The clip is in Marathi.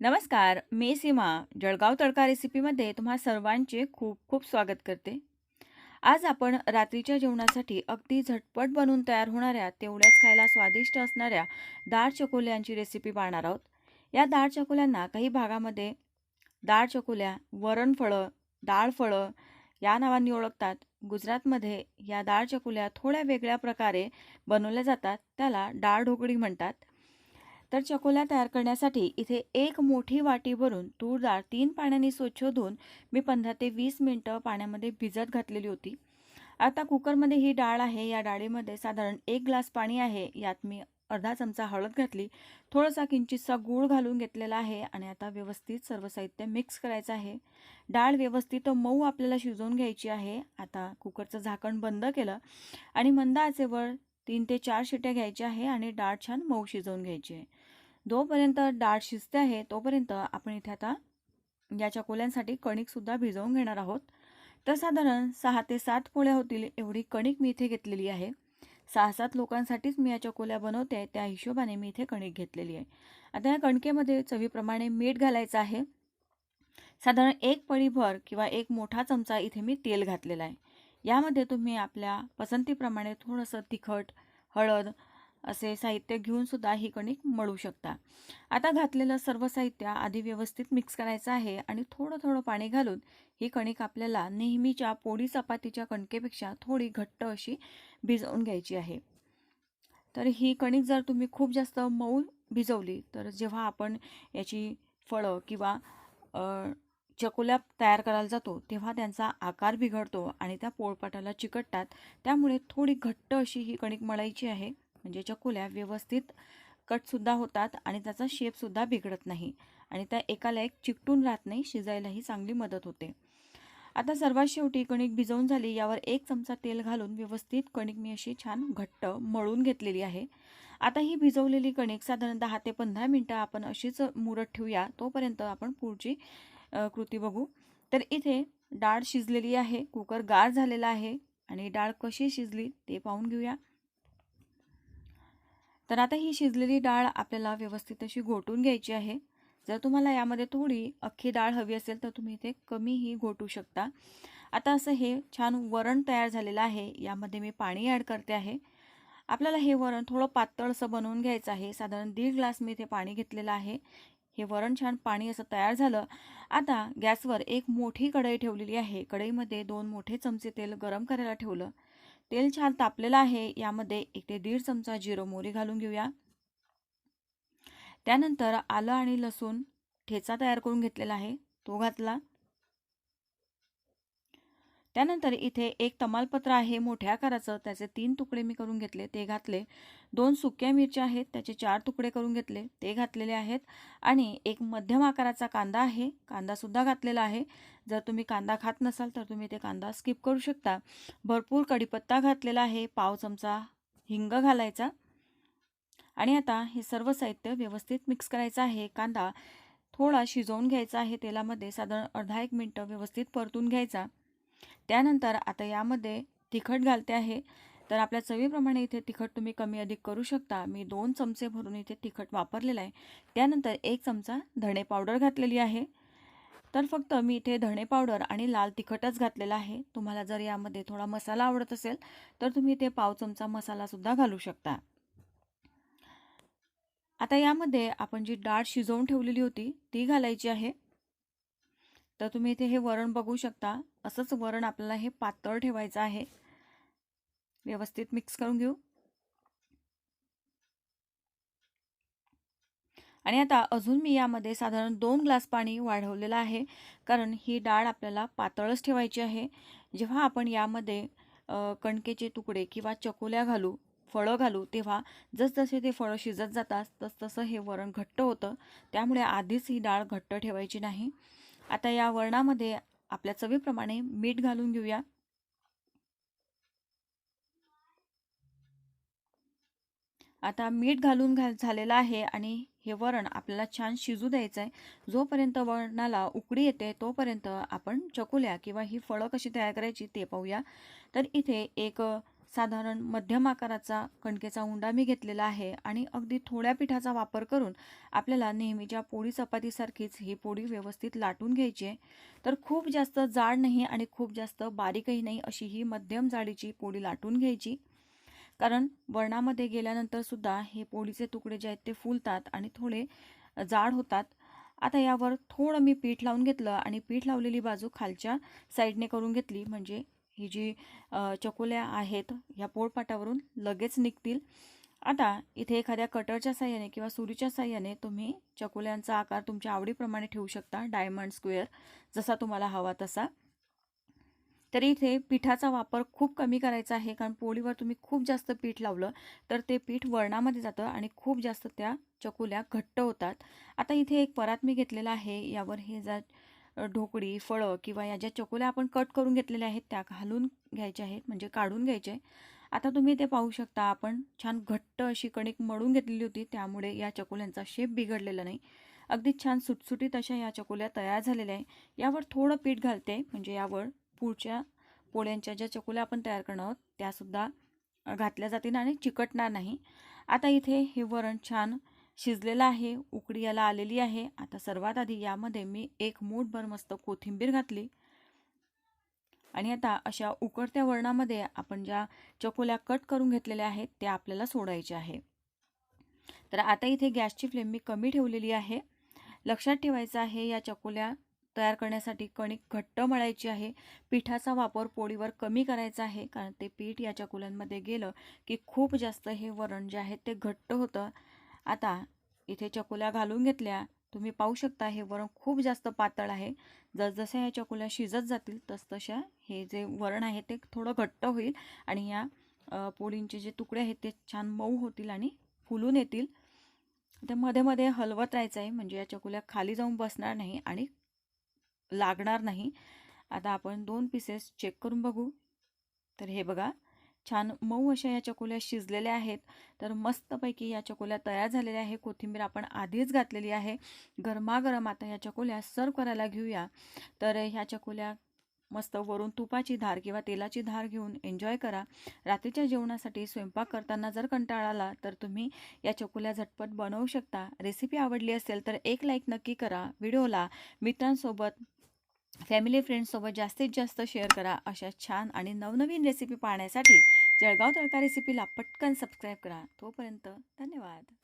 नमस्कार मी सीमा जळगाव तडका रेसिपीमध्ये तुम्हा सर्वांचे खूप खूप स्वागत करते. आज आपण रात्रीच्या जेवणासाठी अगदी झटपट बनवून तयार होणाऱ्या तेवढ्याच खायला स्वादिष्ट असणाऱ्या दाळ चकोल्यांची रेसिपी पाहणार आहोत. या दाळ चकोल्यांना काही भागामध्ये डाळ चकोल्या वरणफळं डाळ फळं या नावांनी ओळखतात. गुजरातमध्ये या डाळ चकोल्या थोड्या वेगळ्या प्रकारे बनवल्या जातात. त्याला डाळ ढोकळी म्हणतात. तर चकोल्या तयार करण्यासाठी इथे एक मोठी वाटी भरून तूर डाळ तीन पाण्याने स्वच्छ धुवून मी पंधरा ते वीस मिनटं पाण्यामध्ये भिजत घातलेली होती. आता कुकरमध्ये ही डाळ आहे. या डाळीमध्ये साधारण एक ग्लास पाणी आहे. यात मी अर्धा चमचा हळद घातली. थोडासा किंचितसा गूळ घालून घेतलेला आहे आणि आता व्यवस्थित सर्व साहित्य मिक्स करायचं आहे. डाळ व्यवस्थित मऊ आपल्याला शिजवून घ्यायची आहे. आता कुकरचं झाकण बंद केलं आणि मंद आचेवर तीन ते चार शिट्या घ्यायच्या आहे आणि डाळ छान मऊ शिजवून घ्यायची आहे. जोपर्यंत डाळ शिजते आहे तोपर्यंत आपण इथे आता या चकोल्यांसाठी कणिकसुद्धा भिजवून घेणार आहोत. तर साधारण सहा ते सात पोळ्या होतील एवढी कणिक मी इथे घेतलेली आहे. सहा सात लोकांसाठीच मी या चकोल्या बनवते आहे त्या हिशोबाने मी इथे कणिक घेतलेली आहे. आता या कणकेमध्ये चवीप्रमाणे मीठ घालायचं आहे. साधारण एक पळीभर किंवा एक मोठा चमचा इथे मी तेल घातलेला आहे. यामध्ये तुम्ही आपल्या पसंतीप्रमाणे थोडंसं तिखट हळद असे साहित्य घेऊन सुद्धा ही कणिक मळू शकता. आता घातलेलं सर्व साहित्य आधी व्यवस्थित मिक्स करायचं आहे आणि थोडं थोडं पाणी घालून ही कणिक आपल्याला नेहमीच्या पोळी चपातीच्या कणकेपेक्षा थोडी घट्ट अशी भिजवून घ्यायची आहे. तर ही कणिक जर तुम्ही खूप जास्त मऊ भिजवली तर जेव्हा आपण याची फळं किंवा चकोल्या तयार करायला जातो तेव्हा त्यांचा आकार बिघडतो आणि त्या पोळपाटाला चिकटतात. त्यामुळे थोडी घट्ट अशी ही कणिक मळायची आहे. म्हणजे चकोल्या व्यवस्थित कटसुद्धा होतात आणि त्याचा शेपसुद्धा बिघडत नाही आणि त्या एकाला एक चिकटून राहत नाही शिजायलाही चांगली मदत होते. आता सर्वात शेवटी कणिक भिजवून झाली यावर एक चमचा तेल घालून व्यवस्थित कणिक मी अशी छान घट्ट मळून घेतलेली आहे. आता ही भिजवलेली कणिक साधारण दहा ते पंधरा मिनटं आपण अशीच मुरत ठेवूया तोपर्यंत आपण पुढची कृती बघू. तर इथे डाळ शिजलेली आहे कुकर गार झालेला आहे आणि डाळ कशी शिजली ते पाहून घेऊया. तर आता ही शिजलेली डाळ आपल्याला व्यवस्थित अशी घोटून घ्यायची आहे. जर तुम्हाला यामध्ये थोडी अख्खी डाळ हवी असेल तर तुम्ही इथे कमीही घोटू शकता. आता असं हे छान वरण तयार झालेलं आहे यामध्ये मी पाणी ॲड करते आहे. आपल्याला हे वरण थोडं पातळ असं बनवून घ्यायचं आहे. साधारण दीड ग्लास मी इथे पाणी घेतलेलं आहे. हे वरण छान पाणी असं तयार झालं. आता गॅसवर एक मोठी कढई ठेवलेली आहे. कढईमध्ये दोन मोठे चमचे तेल गरम करायला ठेवलं. तेल छान तापलेलं आहे. यामध्ये एक ते दीड चमचा जिरो मोरी घालून घेऊया. त्यानंतर आलं आणि लसूण ठेचा तयार करून घेतलेला आहे. तो घातला. त्यानंतर इथे एक तमालपत्र आहे मोठ्या आकाराचं. त्याचे तीन तुकडे मी करून घेतले ते घातले. दोन सुक्या मिरच्या आहेत त्याचे चार तुकडे करून घेतले ते घातलेले आहेत. आणि एक मध्यम आकाराचा कांदा आहे कांदासुद्धा घातलेला आहे. जर तुम्ही कांदा खात नसाल तर तुम्ही ते कांदा स्किप करू शकता. भरपूर कढीपत्ता घातलेला आहे पाव चमचा हिंग घालायचा. आणि आता हे सर्व साहित्य व्यवस्थित मिक्स करायचं आहे. कांदा थोडा शिजवून घ्यायचा आहे तेलामध्ये साधारण अर्धा एक मिनटं व्यवस्थित परतून घ्यायचा. त्यानंतर आता यामध्ये तिखट घालते आहे. तर आपल्या चवीप्रमाणे इथे तिखट तुम्ही कमी अधिक करू शकता. मी दोन चमचे भरून इथे तिखट वापरलेलं आहे. त्यानंतर एक चमचा धणे पावडर घातलेली आहे. तर फक्त मी इथे धणे पावडर आणि लाल तिखटच घातलेला आहे. तुम्हाला जर यामध्ये थोडा मसाला आवडत असेल तर तुम्ही इथे पाव चमचा मसालासुद्धा घालू शकता. आता यामध्ये आपण जी डाळ शिजवून ठेवलेली होती ती घालायची आहे. तर तुम्ही इथे हे वरण बघू शकता. असंच वरण आपल्याला हे पातळ ठेवायचं आहे. व्यवस्थित मिक्स करून घेऊ. आणि आता अजून मी यामध्ये साधारण दोन ग्लास पाणी वाढवलेलं आहे. कारण ही डाळ आपल्याला पातळच ठेवायची आहे. जेव्हा आपण यामध्ये कणकेचे तुकडे किंवा चकोल्या घालू फळं घालू तेव्हा जसजसे ते फळं शिजत जातात तसतसं हे वरण घट्ट होतं. त्यामुळे आधीच ही डाळ घट्ट ठेवायची नाही. आता या वरणामध्ये आपल्या चवीप्रमाणे मीठ घालून घेऊया. आता मीठ घालून घाल झालेलं आहे आणि हे वरण आपल्याला छान शिजू द्यायचं आहे जोपर्यंत वरणाला उकडी येते तोपर्यंत आपण चकुल्या किंवा ही फळं कशी तयार करायची ते पाहूया. तर इथे एक साधारण मध्यम आकाराचा कणकेचा उंडा मी घेतलेला आहे आणि अगदी थोड्या पिठाचा वापर करून आपल्याला नेहमीच्या पोळी चपातीसारखीच ही पोळी व्यवस्थित लाटून घ्यायची आहे. तर खूप जास्त जाड नाही आणि खूप जास्त बारीकही नाही अशी ही मध्यम जाडीची पोळी लाटून घ्यायची. कारण वरणामध्ये गेल्यानंतरसुद्धा हे पोळीचे तुकडे जे आहेत ते फुलतात आणि थोडे जाड होतात. आता यावर थोडं मी पीठ लावून घेतलं आणि पीठ लावलेली बाजू खालच्या साईडने करून घेतली. म्हणजे ही जी चकोल्या आहेत ह्या पोळपाटावरून लगेच निघतील. आता इथे एखाद्या कटरच्या साह्याने किंवा सुरीच्या साह्याने तुम्ही चकोल्यांचा आकार तुमच्या आवडीप्रमाणे ठेवू शकता डायमंड स्क्वेअर जसा तुम्हाला हवा तसा. तर इथे पिठाचा वापर खूप कमी करायचा आहे कारण पोळीवर तुम्ही खूप जास्त पीठ लावलं तर ते पीठ वरणामध्ये जातं आणि खूप जास्त त्या चकोल्या घट्ट होतात. आता इथे एक परात मी घेतलेला आहे यावर हे जा ढोकळी फळं किंवा या ज्या चकोल्या आपण कट करून घेतलेल्या आहेत त्या घालून घ्यायच्या आहेत म्हणजे काढून घ्यायचे. आता तुम्ही ते पाहू शकता आपण छान घट्ट अशी कणिक मळून घेतलेली होती त्यामुळे या चकोल्यांचा शेप बिघडलेला नाही. अगदी छान सुटसुटीत अशा या चकोल्या तयार झालेल्या आहे यावर थोडं पीठ घालते म्हणजे यावर पुढच्या पोळ्यांच्या ज्या चकोल्या आपण तयार करणार आहोत त्यासुद्धा घातल्या जातील आणि चिकटणार नाही. आता इथे हे वरण छान शिजलेलं आहे उकडी याला आलेली आहे. आता सर्वात आधी यामध्ये मी एक मूठभर मस्त कोथिंबीर घातली. आणि आता अशा उकडत्या वरणामध्ये आपण ज्या चकोल्या कट करून घेतलेल्या आहेत त्या आपल्याला सोडायच्या आहे. तर आता इथे गॅसची फ्लेम मी कमी ठेवलेली आहे. लक्षात ठेवायचं आहे या चकोल्या तयार करण्यासाठी कणिक घट्ट मळायची आहे. पिठाचा वापर पोळीवर कमी करायचा आहे कारण ते पीठ या चकोल्यांमध्ये गेलं की खूप जास्त हे वरण जे आहे ते घट्ट होतं. आता इथे चकोल्या घालून घेतल्या. तुम्ही पाहू शकता हे वरण खूप जास्त पातळ आहे. जसजशा ह्या चकुल्या शिजत जातील तसतशा हे जे वरण आहे ते थोडं घट्ट होईल आणि या पोळींचे जे तुकडे आहेत ते छान मऊ होतील आणि फुलून येतील. ते मध्ये मध्ये हलवत राहायचं आहे म्हणजे या चकोल्या खाली जाऊन बसणार नाही आणि लागणार नाही. आता आपण दोन पीसेस चेक करून बघू. तर हे बघा छान मऊ अशा या चकोल्या शिजलेल्या आहेत. तर मस्तपैकी या चकोल्या तयार झालेल्या आहे कोथिंबीर आपण आधीच घातलेली आहे. गरमागरम आता या चकोल्या सर्व करायला घेऊया. तर ह्या चकोल्या मस्त वरून तुपाची धार किंवा तेलाची धार घेऊन एन्जॉय करा. रात्रीच्या जेवणासाठी स्वयंपाक करताना जर कंटाळा आला तर तुम्ही या चकोल्या झटपट बनवू शकता. रेसिपी आवडली असेल तर एक लाईक नक्की करा. व्हिडिओला मित्रांसोबत फॅमिली फ्रेंड्ससोबत जास्तीत जास्त शेअर करा अशा छान आणि नवनवीन रेसिपी पाहण्यासाठी जळगाव तळका रेसिपीला पटकन सबस्क्राईब करा. तोपर्यंत धन्यवाद.